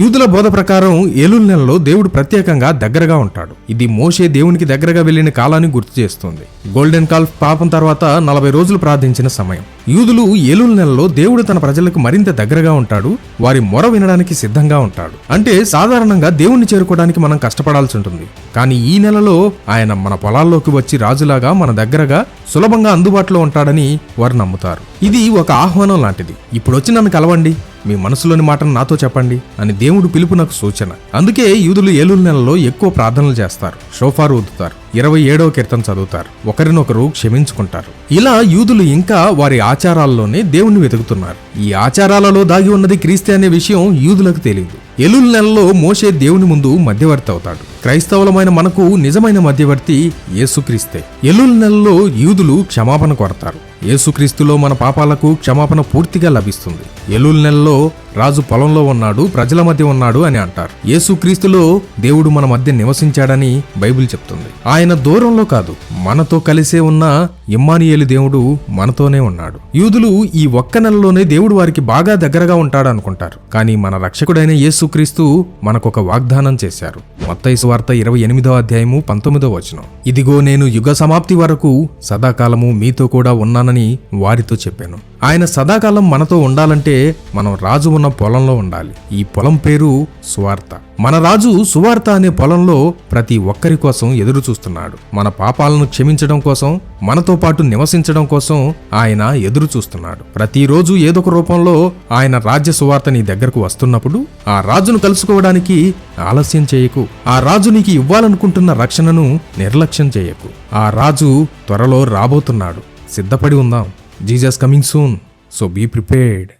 యూదుల బోధ ప్రకారం ఏలుల్ నెలలో దేవుడు ప్రత్యేకంగా దగ్గరగా ఉంటాడు. ఇది మోషే దేవునికి దగ్గరగా వెళ్ళిన కాలాన్ని గుర్తు చేస్తుంది. గోల్డెన్ కాల్ఫ్ పాపం తర్వాత నలభై రోజులు ప్రార్థించిన సమయం. యూదులు ఏలుల్ నెలలో దేవుడు తన ప్రజలకు మరింత దగ్గరగా ఉంటాడు వారి మొర వినడానికి సిద్ధంగా ఉంటాడు. అంటే సాధారణంగా దేవుణ్ణి చేరుకోవడానికి మనం కష్టపడాల్సి ఉంటుంది. కానీ ఈ నెలలో ఆయన మన పొలాల్లోకి వచ్చి రాజులాగా మన దగ్గరగా సులభంగా అందుబాటులో ఉంటాడని వారు నమ్ముతారు. ఇది ఒక ఆహ్వానం లాంటిది. ఇప్పుడు వచ్చి నన్ను కలవండి. మీ మనసులోని మాటను నాతో చెప్పండి అని దేవుడు పిలుపు నాకు సూచన. అందుకే యూదులు ఏలూరు నెలలో ఎక్కువ ప్రార్థనలు చేస్తారు. షోఫారు ఊదుతారు ఇరవై ఏడవ కీర్తన చదువుతారు. ఒకరినొకరు క్షమించుకుంటారు. ఇలా యూదులు ఇంకా వారి ఆచారాల్లోనే దేవుణ్ణి వెతుకుతున్నారు. ఈ ఆచారాలలో దాగి ఉన్నది క్రీస్తే అనే విషయం యూదులకు తెలియదు ఎలుల్ నెలలో మోషే దేవుని ముందు మధ్యవర్తి అవుతాడు. క్రైస్తవులమైన మనకు నిజమైన మధ్యవర్తి యేసుక్రీస్తే. ఎలుల్ నెలలో యూదులు క్షమాపణ కోరతారు. యేసుక్రీస్తులో మన పాపాలకు క్షమాపణ పూర్తిగా లభిస్తుంది. ఎలుల్ నెలలో రాజు పొలంలో ఉన్నాడు ప్రజల మధ్య ఉన్నాడు అని అంటారు. యేసుక్రీస్తులో దేవుడు మన మధ్య నివసించాడని బైబిల్ చెప్తుంది. ఆయన దూరంలో కాదు మనతో కలిసే ఉన్న ఇమ్మానియేలు దేవుడు మనతోనే ఉన్నాడు. యూదులు ఈ ఒక్క నెలలోనే దేవుడు వారికి బాగా దగ్గరగా ఉంటాడు అనుకుంటారు కానీ మన రక్షకుడైన యేసుక్రీస్తు మనకొక వాగ్దానం చేశారు. మత్తయి వార్త ఇరవై ఎనిమిదో అధ్యాయము పంతొమ్మిదో వచనం. ఇదిగో నేను యుగ సమాప్తి వరకు సదాకాలము మీతో కూడా ఉన్నాను ఉన్నానని వారితో చెప్పాను. ఆయన సదాకాలం మనతో ఉండాలంటే మనం రాజు ఉన్న పొలంలో ఉండాలి. ఈ పొలం పేరు సువార్త. మన రాజు సువార్త అనే పొలంలో ప్రతి ఒక్కరి కోసం ఎదురు చూస్తున్నాడు. మన పాపాలను క్షమించడం కోసం మనతో పాటు నివసించడం కోసం ఆయన ఎదురు చూస్తున్నాడు. ప్రతిరోజు ఏదొక రూపంలో ఆయన రాజ్య సువార్త నీ దగ్గరకు వస్తున్నప్పుడు ఆ రాజును కలుసుకోవడానికి ఆలస్యం చేయకు. ఆ రాజు నీకు ఇవ్వాలనుకుంటున్న రక్షణను నిర్లక్ష్యం చేయకు. ఆ రాజు త్వరలో రాబోతున్నాడు. సిద్ధపడి ఉందాం. Jesus coming soon. So be prepared.